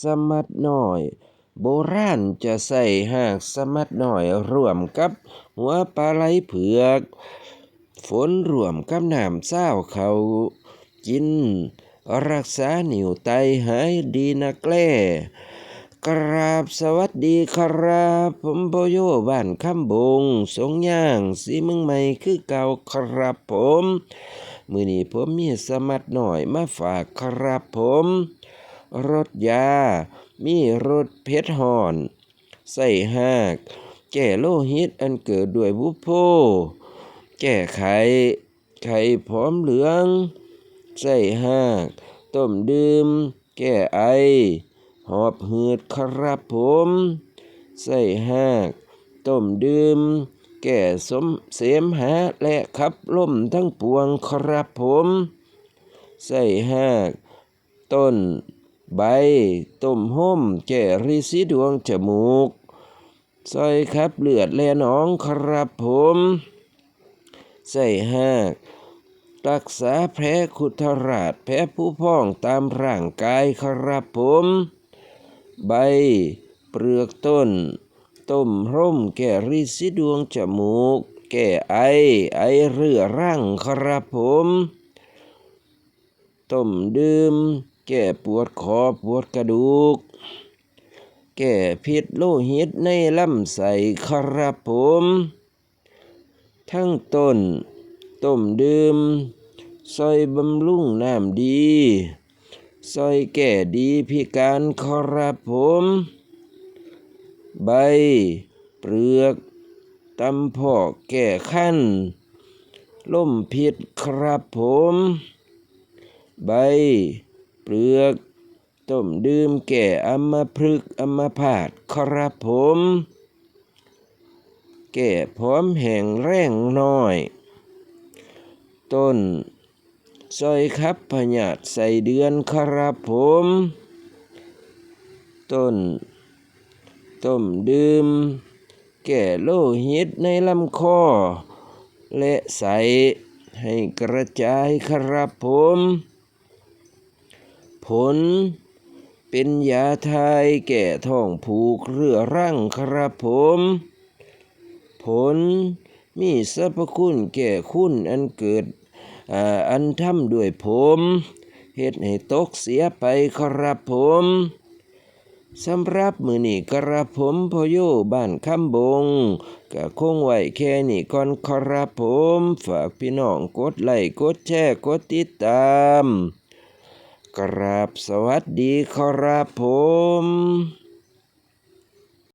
สมัดน้อย โบราณจะใส่หากสมัดน้อยร่วมกับหัวปลาไหลเผือก ฝนร่วมกับน้ำเศร้าเขากิน รักษาหนิวไตหายดีนะแกล้กราบสวัสดีครับ ผมโบโยบ้านคำบง สงย่างสีเมึงใหม่คือเก่าครับผม มือนี้ผมมีสมัดหน่อยมาฝากครับผม รถยา มีรถเพชรหอนใส่หากแก้โลหิตอันเกิดด้วยบุพโพแก้ไข ไข่พร้อมเหลือง ใส่หากต้มดื่ม แก้ไอ หอบหืดครับผม ใส่หากต้มดื่ม แก่สมเสมหาและขับลมทั้งปวงครับผม ใส่หาก ต้น ใบต้มห่มแก่ริสีดวงจมูกซอยครับเลือดและหนองครับผมใส่หากรักษาแผลขุทราชแผลผู้พองตามร่างกายครับผม ใบ เปลือกต้น ต้มร่มแก่ริสีดวงจมูก แก่ไอ ไอเรือร่างครับผม ต้มดื่ม แก่ปวดคอปวดกระดูก แก่พิษโลหิตในลำไส้ครับผม ทั้งต้น ต้มดื่มซอยบำรุงน้ำดีซอยแก่ดีพิการครับผม ใบ เปลือกตำพอกแก่ขั้นล่มพิษครับผม ใบ เปลือกต้มดื่มแก่อัมพฤกษ์อัมพาตครับผม แก่พร้อมแห่งแรงน้อย ต้นซอยครับพญาตใส่เดือนครับผม ต้น ต้มดื่ม แก่โลหิตในลำคอ และใสให้กระจายครับผม ผล เป็นยาไทยแก่ท้องผูกเรือรั่งครับผม ผลมีสรรพคุณแก่คุณอันเกิดอันทำด้วยผมเฮ็ดให้ตกเสียไปครับผมสำหรับมือนี้กระผมพโยบ้านคำบงก็คงไว้แค่นี้ก่อนครับผม ฝากพี่น้องกดไลค์กดแชร์กดติดตาม กราบสวัสดีครับผม